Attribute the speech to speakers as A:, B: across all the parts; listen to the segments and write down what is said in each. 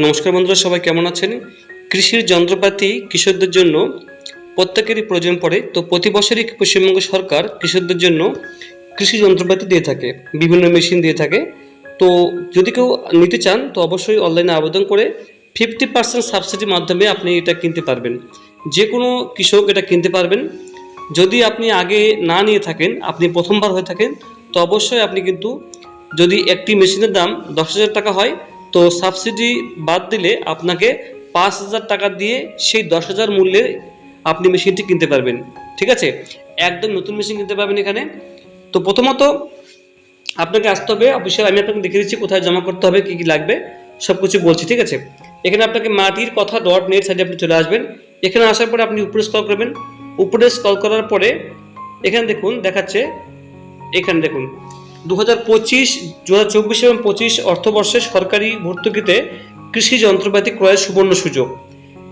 A: নমস্কার বন্ধুরা, সবাই কেমন আছেন? কৃষির যন্ত্রপাতি কৃষকদের জন্য প্রত্যেকেরই প্রয়োজন পড়ে। তো প্রতি বছরই পশ্চিমবঙ্গ সরকার কৃষকদের জন্য কৃষি যন্ত্রপাতি দিয়ে থাকে, বিভিন্ন মেশিন দিয়ে থাকে। তো যদি কেউ নিতে চান, তো অবশ্যই অনলাইনে আবেদন করে ফিফটি পার্সেন্ট সাবসিডির মাধ্যমে আপনি এটা কিনতে পারবেন। যে কোনো কৃষক এটা কিনতে পারবেন। যদি আপনি আগে না নিয়ে থাকেন, আপনি প্রথমবার হয়ে থাকেন, তো অবশ্যই আপনি কিন্তু যদি একটি মেশিনের দাম দশ হাজার টাকা হয় তো সাবসিডি বাদ দিলে আপনাকে পাঁচ হাজার টাকা দিয়ে সেই দশ হাজার মূল্যে আপনি মেশিনটি কিনতে পারবেন। ঠিক আছে? একদম নতুন মেশিন কিনতে পারবেন এখানে। তো প্রথমত আপনাকে আসতে হবে। অবশ্যই আমি আপনাকে দেখে দিচ্ছি কোথায় জমা করতে হবে, কী কী লাগবে সব কিছু বলছি, ঠিক আছে? এখানে আপনাকে মাটির কথা ডট নেট সাইডে আপনি চলে আসবেন। এখানে আসার পরে আপনি উপরে স্কল করবেন। উপরে স্কল করার পরে এখানে দেখুন, দেখাচ্ছে, এখানে দেখুন। দু হাজার পঁচিশ দু হাজার চব্বিশ এবং পঁচিশ অর্থবর্ষে সরকারি ভর্তুকিতে কৃষি যন্ত্রপাতি ক্রয়ের সুবর্ণ সুযোগ।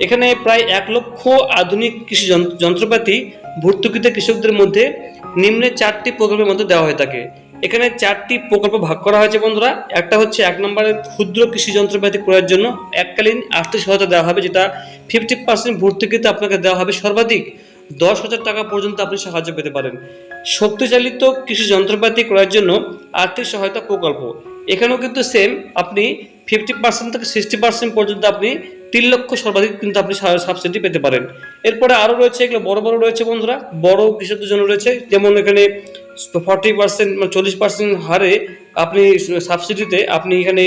A: এখানে প্রায় এক লক্ষ আধুনিক কৃষি যন্ত্রপাতি ভর্তুকিতে কৃষকদের মধ্যে নিম্নে চারটি প্রকল্পের মধ্যে দেওয়া হয়ে থাকে। এখানে চারটি প্রকল্প ভাগ করা হয়েছে বন্ধুরা। একটা হচ্ছে এক নম্বরে ক্ষুদ্র কৃষি যন্ত্রপাতি ক্রয়ের জন্য এককালীন আর্থিক সহায়তা দেওয়া হবে, যেটা ফিফটি পার্সেন্ট ভর্তুকিতে আপনাকে দেওয়া হবে। সর্বাধিক দশ হাজার টাকা পর্যন্ত আপনি সাহায্য পেতে পারেন। শক্তিচালিত কৃষি যন্ত্রপাতি ক্রয়ের জন্য আর্থিক সহায়তা প্রকল্প। এখানেও কিন্তু সেম আপনি ফিফটি পার্সেন্ট থেকে সিক্সটি পার্সেন্ট পর্যন্ত আপনি তিন লক্ষ সর্বাধিক কিন্তু আপনি সাবসিডি পেতে পারেন। এরপরে আরও রয়েছে, এগুলো বড় বড় রয়েছে বন্ধুরা। বড় কৃষকদের জন্য রয়েছে, যেমন এখানে ফর্টি পার্সেন্ট মানে চল্লিশ পার্সেন্ট হারে আপনি সাবসিডিতে আপনি এখানে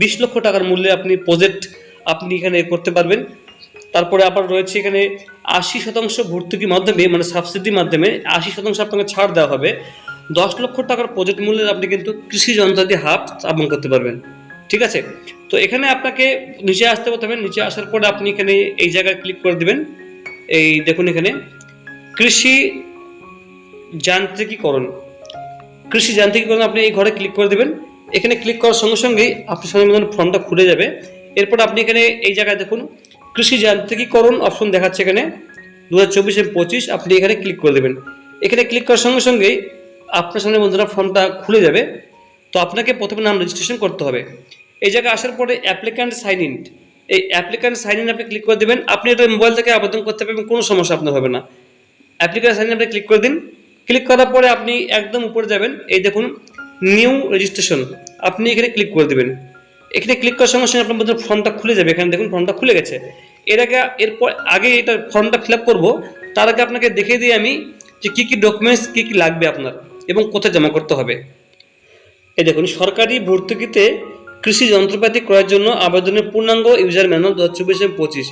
A: বিশ লক্ষ টাকার মূল্যে আপনি প্রজেক্ট আপনি এখানে করতে পারবেন। তারপরে আবার রয়েছে এখানে আশি শতাংশ ভর্তুকির মাধ্যমে মানে সাবসিডির মাধ্যমে আশি শতাংশ আপনাকে ছাড় দেওয়া হবে। দশ লক্ষ টাকার প্রজেক্ট মূল্যে আপনি কিন্তু কৃষি যন্ত্রাদি হাফ স্থাপন করতে পারবেন। ঠিক আছে? তো এখানে আপনাকে নিচে আসতে প্রথমে নিচে আসার পরে আপনি এখানে এই জায়গায় ক্লিক করে দেবেন। এই দেখুন এখানে, কৃষি যান্ত্রিকীকরণ। কৃষি যান্ত্রিকীকরণ আপনি এই ঘরে ক্লিক করে দেবেন। এখানে ক্লিক করার সঙ্গে সঙ্গেই আপনার সঙ্গে ফর্মটা খুলে যাবে। এরপর আপনি এখানে এই জায়গায় দেখুন কৃষি যান্ত্রিকীকরণ অপশন দেখাচ্ছে এখানে। দু হাজার চব্বিশ পঁচিশ আপনি এখানে ক্লিক করে দেবেন। এখানে ক্লিক করার সঙ্গে সঙ্গেই আপনার সামনে বন্ধুরা ফর্মটা খুলে যাবে। তো আপনাকে প্রথমে নাম রেজিস্ট্রেশন করতে হবে। এই জায়গায় আসার পরে অ্যাপ্লিক্যান্ট সাইন ইন এই অ্যাপ্লিক্যান্ট সাইন ইন আপনি ক্লিক করে দেবেন। আপনি এটা মোবাইল থেকে আবেদন করতে পারবেন, কোনো সমস্যা আপনার হবে না। অ্যাপ্লিকেশন সাইন ইন আপনি ক্লিক করে দিন। ক্লিক করার পরে আপনি একদম উপরে যাবেন। এই দেখুন নিউ রেজিস্ট্রেশন আপনি এখানে ক্লিক করে দেবেন। এখানে ক্লিক করার সঙ্গে সঙ্গে আপনার ফর্মটা খুলে যাবে। এখানে দেখুন ফর্মটা খুলে গেছে। এর আগে, এরপর আগে এটা ফর্মটা ফিল আপ করব। তার আগে আপনাকে দেখিয়ে দিই আমি যে কী কী ডকুমেন্টস কী কী লাগবে আপনার এবং কোথায় জমা করতে হবে। এই দেখুন, সরকারি ভর্তুকিতে কৃষি যন্ত্রপাতি ক্রয়ের জন্য আবেদনের পূর্ণাঙ্গ ইউজার ম্যানুয়াল দু হাজার চব্বিশ পঁচিশ।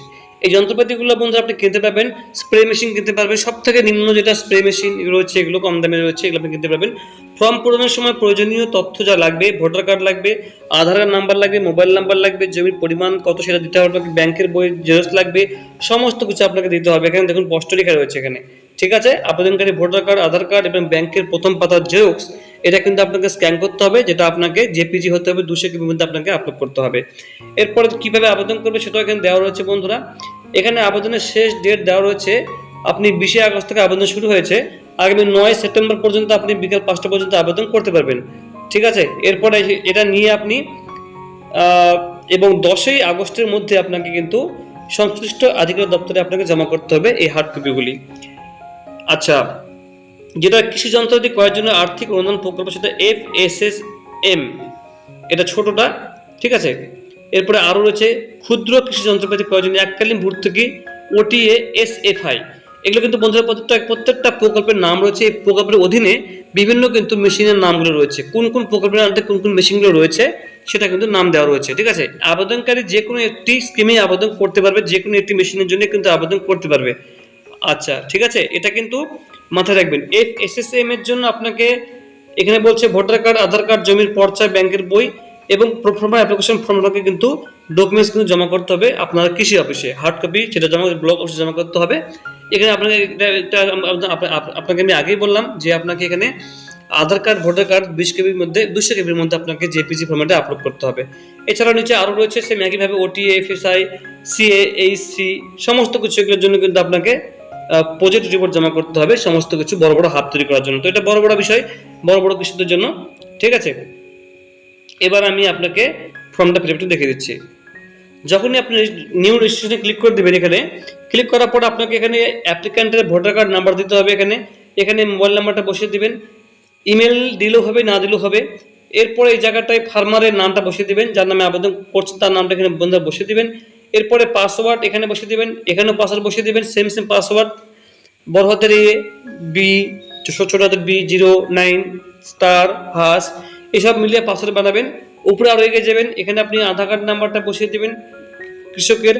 A: এই যন্ত্রপাতিগুলো বন্ধুরা আপনি কিনতে পারবেন স্প্রে মেশিন কিনতে পারবেন। সব থেকে নিম্ন যেটা স্প্রে মেশিন রয়েছে, এগুলো কম দামে রয়েছে, এগুলো আপনি কিনতে পারবেন। ফর্ম পূরণের সময় প্রয়োজনীয় তথ্য যা লাগবে, ভোটার কার্ড লাগবে, আধার কার্ড নাম্বার লাগবে, মোবাইল নাম্বার লাগবে, জমির পরিমাণ কত সেটা দিতে হবে আপনাকে, ব্যাংকের বই জেরক্স লাগবে, সমস্ত কিছু আপনাকে দিতে হবে। এখানে দেখুন স্পষ্ট লেখা রয়েছে এখানে। ঠিক আছে? আবেদনকারী ভোটার কার্ড, আধার কার্ড এবং ব্যাংকের প্রথম পাতার জেরক্স, এটা কিন্তু আপনাকে স্ক্যান করতে হবে, যেটা আপনাকে জেপিজি হতে হবে, দুশো কিবির মধ্যে আপনাকে আপলোড করতে হবে। এরপরে কীভাবে আবেদন করবে সেটাও এখানে দেওয়া রয়েছে বন্ধুরা। এখানে আবেদনের শেষ ডেট দেওয়া রয়েছে। আপনি বিশে আগস্ট থেকে আবেদন শুরু হয়েছে। আগামী নয় সেপ্টেম্বর পর্যন্ত আপনি বিকেল পাঁচটা পর্যন্ত আবেদন করতে পারবেন। ঠিক আছে? এরপরে এটা নিয়ে আপনি এবং দশই আগস্টের মধ্যে আপনাকে কিন্তু সংশ্লিষ্ট আধিকারিক দপ্তরে আপনাকে জমা করতে হবে এই হার্ড কপিগুলি আচ্ছা যেটা কৃষি যন্ত্রাদি ক্রয়ের জন্য আর্থিক অনুদান প্রকল্প সেটা এফ এস এস এম এটা ছোটটা, ঠিক আছে? এরপরে আরও রয়েছে, ক্ষুদ্র কৃষি যন্ত্রপাতি ক্রয়ের জন্য এককালীন ভর্তুকি ওটিএ এস এফ আই এগুলো কিন্তু বন্ধুরা প্রত্যেকটা প্রত্যেকটা প্রকল্পের নাম রয়েছে। এই প্রকল্পের অধীনে বিভিন্ন কিন্তু মেশিনের নামগুলো রয়েছে। কোন কোন প্রকল্পের আনতে কোন কোন মেশিনগুলো রয়েছে, সেটা কিন্তু নাম দেওয়া রয়েছে। ঠিক আছে? আবেদনকারী যে কোনো একটি স্কিমে আবেদন করতে পারবে। যে কোনো একটি মেশিনের জন্য কিন্তু আবেদন করতে পারবে। আচ্ছা ঠিক আছে? এটা কিন্তু মাথায় রাখবেন। এফ এস এস এম এর জন্য আপনাকে এখানে বলছে ভোটার কার্ড, আধার কার্ড, জমির পর্চা, ব্যাংকের বই এবং প্রোফার্মা অ্যাপ্লিকেশন ফর্মটাকে কিন্তু ডকুমেন্টস কিন্তু জমা করতে হবে আপনার কৃষি অফিসে হার্ড কপি সেটা জমা ব্লক অফিসে জমা করতে হবে। এখানে আপনাকে এটা- এটা আপ- আপ- আপ- আপনাকে আমি আগেই বললাম যে আপনাকে এখানে আধার কার্ড, ভোটার কার্ড, বিশ কেবির মধ্যে দুশো কেবির মধ্যে আপনাকে জেপিজি ফর্মেটে আপলোড করতে হবে। এছাড়াও নিচে আরও রয়েছে সেম একইভাবে ওটি এফএসআই সিএ এইচসি সমস্ত কিছু এগুলোর জন্য কিন্তু আপনাকে প্রজেক্ট রিপোর্ট জমা করতে হবে, সমস্ত কিছু বড় বড় হাত তৈরি করার জন্য। তো এটা বড় বড় বিষয়, বড় বড় কৃষকদের জন্য, ঠিক আছে? এবার আমি আপনাকে ফর্মটা ফিল আপটা দেখে দিচ্ছি। যখনই আপনি নিউ রেজিস্ট্রেশনে ক্লিক করে দেবেন এখানে ক্লিক করার পর আপনাকে এখানে অ্যাপ্লিক্যান্টের ভোটার কার্ড নাম্বার দিতে হবে এখানে। এখানে মোবাইল নাম্বারটা বসিয়ে দিবেন। ইমেল দিলেও হবে, না দিলেও হবে। এরপরে এই জায়গাটায় ফার্মারের নামটা বসিয়ে দিবেন, যার নামে আবেদন করছেন তার নামটা এখানে বন্ধুরা বসিয়ে দিবেন। এরপরে পাসওয়ার্ড এখানে বসিয়ে দিবেন, এখানেও পাসওয়ার্ড বসিয়ে দিবেন সেম সেম পাসওয়ার্ড বড় হাতের এ বি ছোট হাতের B zero nine star hash এসব মিলিয়ে পাসওয়ার্ড বানাবেন। উপরে আরও এগিয়ে যাবেন। এখানে আপনি আধার কার্ড নাম্বারটা বসিয়ে দেবেন। কৃষকের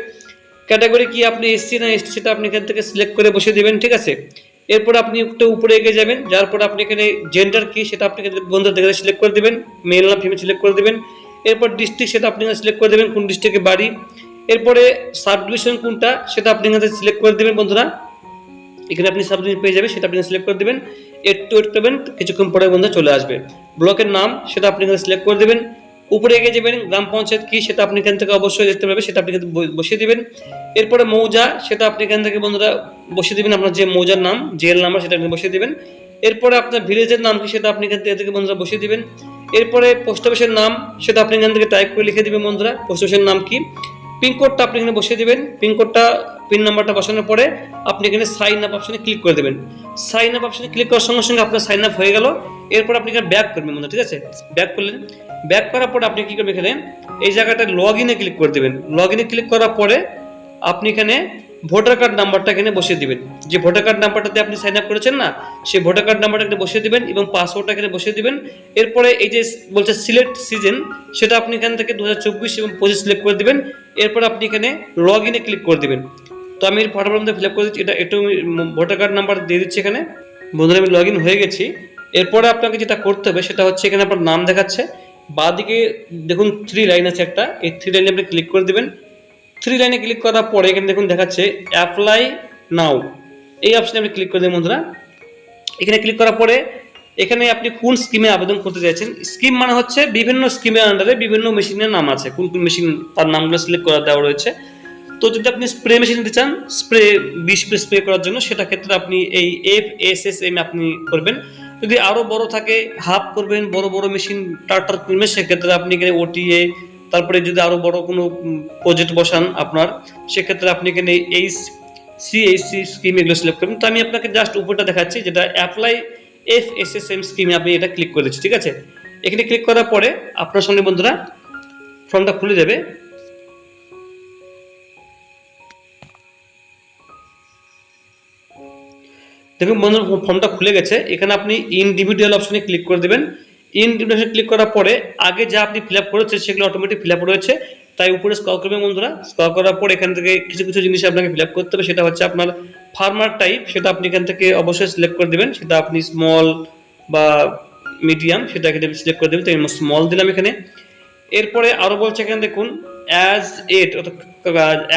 A: ক্যাটাগরি কি আপনি এসসি না এসটি সেটা আপনি এখান থেকে সিলেক্ট করে বসিয়ে দেবেন, ঠিক আছে? এরপর আপনি একটু উপরে এগিয়ে যাবেন, যার পর আপনি এখানে জেন্ডার কি সেটা আপনি বন্ধুর দেখে সিলেক্ট করে দেবেন মেল না ফিমেল সিলেক্ট করে দেবেন। এরপর ডিস্ট্রিক্ট সেটা আপনি সিলেক্ট করে দেবেন, কোন ডিস্ট্রিক্টে বাড়ি। এরপরে সাব ডিভিশন কোনটা সেটা আপনি এখানে সিলেক্ট করে দেবেন, বন্ধুরা। এখানে আপনি সাব পেয়ে যাবেন, সেটা আপনি সিলেক্ট করে দেবেন। একটু ওয়েট করবেন কিছুক্ষণ পরে বন্ধু চলে আসবে। ব্লকের নাম সেটা আপনি এখানে সিলেক্ট করে দেবেন। উপরে এগিয়ে যাবেন, গ্রাম পঞ্চায়েত কি সেটা আপনি এখান থেকে অবশ্যই দেখতে পাবেন, সেটা আপনি বসিয়ে দিবেন। এরপরে মৌজা, সেটা আপনি এখান থেকে বন্ধুরা বসিয়ে দিবেন, আপনার যে মৌজার নাম, জেল নাম্বার, সেটা আপনি বসিয়ে দিবেন। এরপরে আপনার ভিলেজের নাম কি সেটা আপনি এখান থেকে বন্ধুরা বসিয়ে দিবেন। এরপরে পোস্ট অফিসের নাম, সেটা আপনি এখান থেকে টাইপ করে লিখে দিবেন বন্ধুরা। পোস্ট অফিসের নাম কি? পিনকোডটা আপনি এখানে বসিয়ে দিবেন। পিনকোডটা পিন নাম্বারটা বসানোর পরে আপনি এখানে সাইন আপ অপশনে ক্লিক করে দেবেন। সাইন আপ অপশনে ক্লিক করার সঙ্গে সঙ্গে আপনার সাইন আপ হয়ে গেল। এরপর আপনি এখানে ব্যাক করবেন বন্ধু ঠিক আছে? ব্যাক করলেন। ব্যাক করার পর আপনি কি করবেন এখানে? এই জায়গাটা লগ ইনে ক্লিক করে দেবেন। লগ ইনে ক্লিক করার পরে আপনি এখানে ভোটার কার্ড নাম্বারটা এখানে বসিয়ে দিবেন। যে ভোটার কার্ড নাম্বারটাতে আপনি সাইন আপ করেছেন না, সেই ভোটার কার্ড নাম্বারটা এখানে বসিয়ে দিবেন এবং পাসওয়ার্ডটা এখানে বসিয়ে দিবেন। এরপরে এই যে বলছে সিলেক্ট সিজন সেটা আপনি এখান থেকে দু হাজার চব্বিশ এবং পঁচিশ সিলেক্ট করে দিবেন। এরপর আপনি এখানে লগ ইনে ক্লিক করে দিবেন। তো আমি ফটোর মধ্যে ফিল আপ করে দিচ্ছি। এটা একটু ভোটার কার্ড নাম্বার দিয়ে দিচ্ছি এখানে। বন্ধুরা, আমি লগ ইন হয়ে গেছি। এরপরে আপনাকে যেটা করতে হবে, সেটা হচ্ছে এখানে আপনার নাম দেখাচ্ছে। বাঁদিকে দেখুন থ্রি লাইন আছে একটা। এই থ্রি লাইনে আপনি ক্লিক করে দেবেন। থ্রি লাইনে ক্লিক করার পরে এখানে দেখুন দেখাচ্ছে অ্যাপ্লাই নাও এই অপশানে আপনি ক্লিক করে দেবেন, বন্ধুরা। এখানে ক্লিক করার পরে এখানে আপনি কোন স্কিমে আবেদন করতে চাইছেন? স্কিম মানে হচ্ছে বিভিন্ন স্কিমের আন্ডারে বিভিন্ন মেশিনের নাম আছে। কোন কোন মেশিন তার নামগুলো সিলেক্ট করা দেওয়া রয়েছে। তো যদি আপনি স্প্রে মেশিন নিতে চান স্প্রে বিষ স্প্রে করার জন্য সেটা ক্ষেত্রে আপনি এই এফ এস এস এম আপনি করবেন। যদি আরও বড় থাকে হাফ করবেন, বড় বড় মেশিন টার্টার কিনবেন সেক্ষেত্রে আপনি এখানে ওটিএ তারপরে যদি আরও বড় কোনো প্রজেক্ট বসান আপনার, সেক্ষেত্রে আপনি এখানে এই সিএসসি স্কিম এগুলো সিলেক্ট করবেন। তো আমি আপনাকে জাস্ট উপরটা দেখাচ্ছি, যেটা apply F S S M স্কিমে আপনি এটা ক্লিক করে দিচ্ছি ঠিক আছে? এখানে ক্লিক করার পরে আপনার সামনে বন্ধুরা ফর্মটা খুলে যাবে। দেখুন বন্ধুরা ফর্মটা খুলে গেছে। এখানে আপনি ইন্ডিভিজুয়াল অপশনে ক্লিক করে দেবেন। ইন্ডিভিজুয়াল ক্লিক করার পরে আগে যা আপনি ফিল আপ করেছেন সেগুলো অটোমেটিক ফিল আপ রয়েছে। তাই উপরে স্ক্রল করবেন বন্ধুরা। স্ক্রল করার পর এখান থেকে কিছু কিছু জিনিস আপনাকে ফিল আপ করতে হবে। সেটা হচ্ছে আপনার ফার্মার টাইপ সেটা আপনি এখান থেকে অবশ্যই সিলেক্ট করে দেবেন। সেটা আপনি স্মল বা মিডিয়াম সেটা এখানে সিলেক্ট করে দেবেন। তো স্মল দিলাম এখানে। এরপরে আরও বলছে এখানে দেখুন অ্যাজ এট অর্থাৎ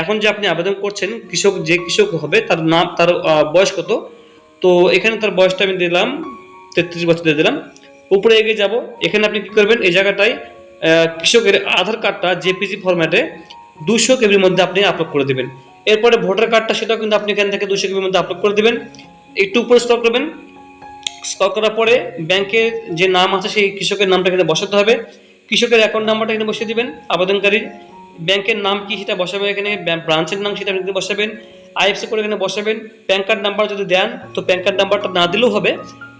A: এখন যে আপনি আবেদন করছেন, কৃষক, যে কৃষক হবে, তার নাম, তার বয়স কত? তো এখানে তার বয়সটা আমি দিলাম, তেত্রিশ বছর দিয়ে দিলাম। উপরে এগিয়ে যাব। এখানে আপনি কি করবেন, এই জায়গাটায় কৃষকের আধার কার্ডটা জেপিজি ফরম্যাটে দুশো কেবির মধ্যে আপনি আপলোড করে দেবেন। এরপরে ভোটার কার্ডটা সেটাও কিন্তু আপনি এখান থেকে দুশো কেবির মধ্যে আপলোড করে দেবেন। একটু উপরে স্টক করবেন। স্টক করার পরে ব্যাংকের যে নাম আছে সেই কৃষকের নামটা এখানে বসাতে হবে। কৃষকের অ্যাকাউন্ট নাম্বারটা এখানে বসিয়ে দিবেন, আবেদনকারীর। ব্যাংকের নাম কি সেটা বসাবেন এখানে ব্রাঞ্চের নাম সেটা আপনি বসাবেন। আইএফসি করে এখানে বসাবেন। প্যান কার্ড নাম্বার যদি দেন, তো প্যান কার্ড নাম্বারটা না দিলেও হবে।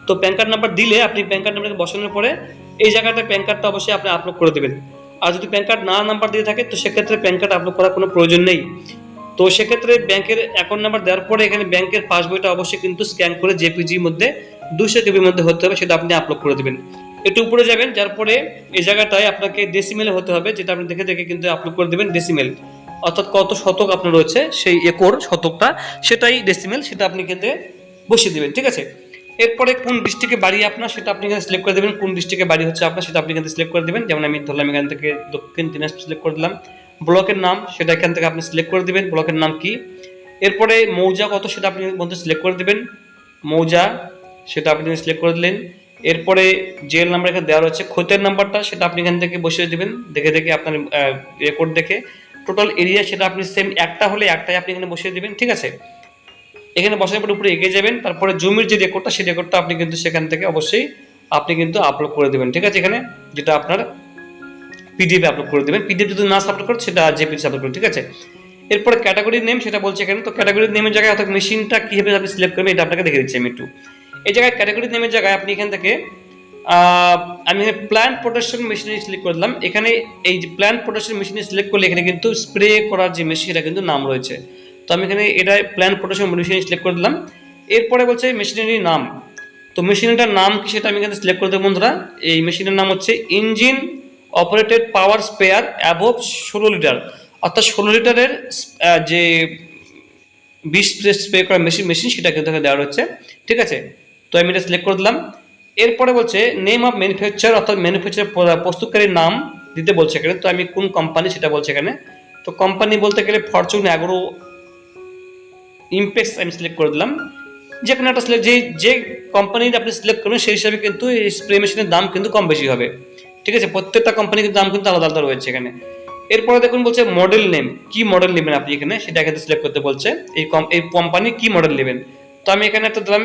A: তো প্যান কার্ড নাম্বার দিলে আপনি প্যান কার্ড নাম্বারকে বসানোর পরে এই জায়গাটা প্যান কার্ডটা অবশ্যই আপনি আপলোড করে দেবেন। আর যদি প্যান কার্ড না নাম্বার দিয়ে থাকে, তো সেক্ষেত্রে প্যান কার্ড আপলোড করার কোনো প্রয়োজন নেই। তো সেক্ষেত্রে ব্যাংকের অ্যাকাউন্ট নাম্বার দেওয়ার পরে এখানে ব্যাংকের পাসবইটা অবশ্যই কিন্তু স্ক্যান করে জেপিজির মধ্যে দুশো কেবির মধ্যে হতে হবে, সেটা আপনি আপলোড করে দেবেন। একটু উপরে যাবেন, যার পরে এই জায়গাটায় আপনাকে ডেসিমেলে হতে হবে, যেটা আপনি দেখে দেখে কিন্তু আপলোড করে দেবেন ডেসিমেল অর্থাৎ কত শতক আপনার রয়েছে, সেই একর শতকটা, সেটাই ডেসিমেল সেটা আপনি কিন্তু বসিয়ে দেবেন, ঠিক আছে? এরপরে কোন ডিস্ট্রিক্টে বাড়ি আপনার, সেটা আপনি এখানে সিলেক্ট করে দেবেন। কোন ডিস্ট্রিক্টে বাড়ি হচ্ছে আপনার, সেটা আপনি কিন্তু সিলেক্ট করে দেবেন। যেমন আমি ধরলাম এখান থেকে দক্ষিণ দিনাজপুর সিলেক্ট করে দিলাম। ব্লকের নাম, সেটা এখান থেকে আপনি সিলেক্ট করে দিবেন। ব্লকের নাম কি? এরপরে মৌজা কত, সেটা আপনি মধ্যে সিলেক্ট করে দেবেন। মৌজা, সেটা আপনি সিলেক্ট করে দিলেন। এরপরে জেল নাম্বার এখানে দেওয়া রয়েছে খোতের নাম্বারটা সেটা আপনি এখান থেকে বসিয়ে দিবেন। দেখে দেখে আপনার রেকর্ড দেখে। টোটাল এরিয়া সেটা আপনি সেম একটা হলে একটাই আপনি এখানে বসিয়ে দিবেন, ঠিক আছে? এখানে বসার পর উপরে এগিয়ে যাবেন। তারপরে জমির যে রেকর্ডটা সেই রেকর্ডটা আপনি কিন্তু সেখান থেকে অবশ্যই আপনি কিন্তু আপলোড করে দেবেন, ঠিক আছে এখানে? যেটা আপনার পিডিএফ আপলোড করে দেবেন। পিডিএফ যদি না আপলোড করেন, সেটা জেপিএস আপলোড করুন, ঠিক আছে? এরপরে ক্যাটাগরির নেম সেটা বলছে এখানে। তো ক্যাটাগরির নেমের জায়গায় অর্থাৎ মেশিনটা কীভাবে আপনি সিলেক্ট করবেন, এটা আপনাকে দেখে দিচ্ছি আমি একটু। এই জায়গায় ক্যাটাগরির নেমের জায়গায় আপনি এখান থেকে আমি এখানে প্ল্যান্ট প্রোটেকশন মেশিনারি সিলেক্ট করলাম এখানে এই যে প্ল্যান্ট প্রোটেকশন মেশিনারি সিলেক্ট করলে এখানে কিন্তু স্প্রে করার যে মেশিন এটা কিন্তু নাম রয়েছে। তো আমি এখানে এটা প্ল্যান্ট প্রোটেকশন মেশিনারি সিলেক্ট করে দিলাম। এরপরে বলছে মেশিনারির নাম। তো মেশিনটার নাম কি সেটা আমি এখানে সিলেক্ট করে দেবো বন্ধুরা। এই মেশিনের নাম হচ্ছে ইঞ্জিন অপারেটেড পাওয়ার স্পেয়ার অ্যাভব ষোলো লিটার অর্থাৎ ষোলো লিটারের যে বিশ স্প্রে করা মেশিন মেশিন সেটা কিন্তু দেওয়া হচ্ছে ঠিক আছে? তো আমি এটা সিলেক্ট করে দিলাম। এরপরে বলছে নেম অফ ম্যানুফ্যাকচার অর্থাৎ ম্যানুফ্যাকচার প্রস্তুতকারীর নাম দিতে বলছে এখানে। তো আমি কোন কোম্পানি সেটা বলছে এখানে। তো কোম্পানি বলতে গেলে ফরচুন অ্যাগ্রো ইমপেক্স আমি সিলেক্ট করে দিলাম। যে কোনো একটা select- যে যে কোম্পানির আপনি সিলেক্ট করবেন, সেই হিসাবে কিন্তু এই স্প্রে মেশিনের দাম কিন্তু কম বেশি হবে। ঠিক আছে, প্রত্যেকটা কোম্পানির দাম কিন্তু আলাদা আলাদা রয়েছে এখানে। এরপরে দেখুন বলছে মডেল নেম কি মডেল নেবেন আপনি এখানে? সেটা এখানে সিলেক্ট করতে বলছে। এই কম এই কোম্পানি কি মডেল নেবেন? তো আমি এখানে একটা দিলাম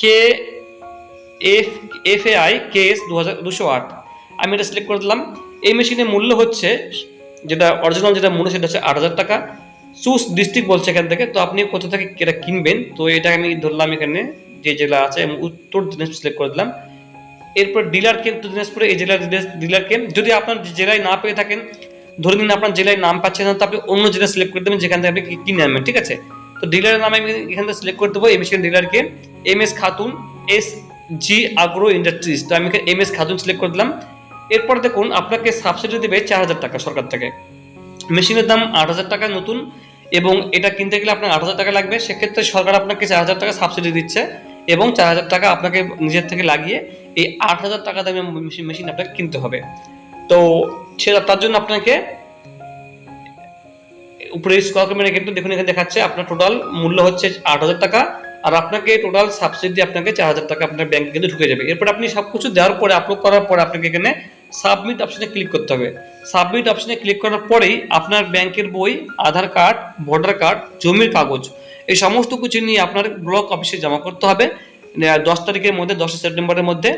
A: K F F A I K S দু হাজার দুশো আট। আমি এটা সিলেক্ট করে দিলাম। এই মেশিনের মূল্য হচ্ছে, যেটা অরিজিনাল যেটা মূল্য, সেটা হচ্ছে আট হাজার টাকা। চুজ ডিস্ট্রিক্ট বলছে এখান থেকে। তো আপনি কোথা থেকে এটা কিনবেন? তো এটা আমি ধরলাম এখানে, যে জেলা আছে উত্তর দিনাজপুর সিলেক্ট করে দিলাম। এরপর ডিলার কেম উত্তর দিনাজপুরে এই জেলার ডিলার কেম যদি আপনার জেলায় না পেয়ে থাকেন, ধরে নিন আপনার জেলায় নাম পাচ্ছেন না, তো আপনি অন্য জেলা সিলেক্ট করে দেবেন, যেখান থেকে আপনি কিনে আনবেন ঠিক আছে? তো ডিলারের নাম আমি এখান থেকে সিলেক্ট করে দেবো এই machine ডিলারকে M S Khatun, S G Agro Industries, তো আমি এম এস খাতুন সিলেক্ট করে দিলাম। এরপর দেখুন, আপনাকে সাবসিডি দেবে চার হাজার টাকা সরকার থেকে। মেশিনের দাম আট হাজার টাকা নতুন, এবং এটা কিনতে গেলে আপনার আট হাজার টাকা লাগবে। সেক্ষেত্রে সরকার আপনাকে চার হাজার টাকা সাবসিডি দিচ্ছে। এবং চার হাজার টাকা আপনাকে নিজের থেকে লাগিয়ে এই আট হাজার টাকা দামে মেশিন আপনাকে কিনতে হবে। তো সেটা তার জন্য আপনাকে উপরে স্কোয়ার কিন্তু দেখুন, এখানে দেখাচ্ছে আপনার টোটাল মূল্য হচ্ছে আট হাজার টাকা আর আপনাকে টোটাল সাবসিডি আপনাকে চার হাজার টাকা আপনার ব্যাংকে কিন্তু ঢুকে যাবে। এরপর আপনি সব কিছু দেওয়ার পরে আপলোড করার পরে আপনাকে এখানে সাবমিট অপশনে ক্লিক করতে হবে। সাবমিট অপশনে ক্লিক করার পরেই আপনার ব্যাংকের বই, আধার কার্ড ভোটার কার্ড জমির কাগজ এই সমস্ত কিছু নিয়ে আপনার ব্লক অফিসে জমা করতে হবে। দশ তারিখের মধ্যে, দশই সেপ্টেম্বরের মধ্যে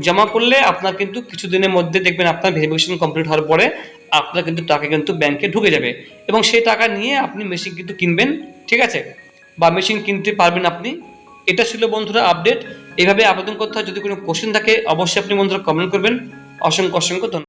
A: জমা করলে আপনার কিন্তু কিছুদিনের মধ্যে দেখবেন আপনার ভেরিফিকেশন কমপ্লিট হওয়ার পরে আপনার কিন্তু টাকা কিন্তু ব্যাংকে ঢুকে যাবে। এবং সেই টাকা নিয়ে আপনি মেশিন কিন্তু কিনবেন, ঠিক আছে? বা মেশিন কিনতে পারবেন আপনি। এটা ছিল বন্ধুরা আপডেট এইভাবে আবেদন করতে হয়। যদি কোনো কোশ্চেন থাকে, অবশ্যই আপনি বন্ধুরা কমেন্ট করবেন। অসংখ্য অসংখ্য ধন্যবাদ।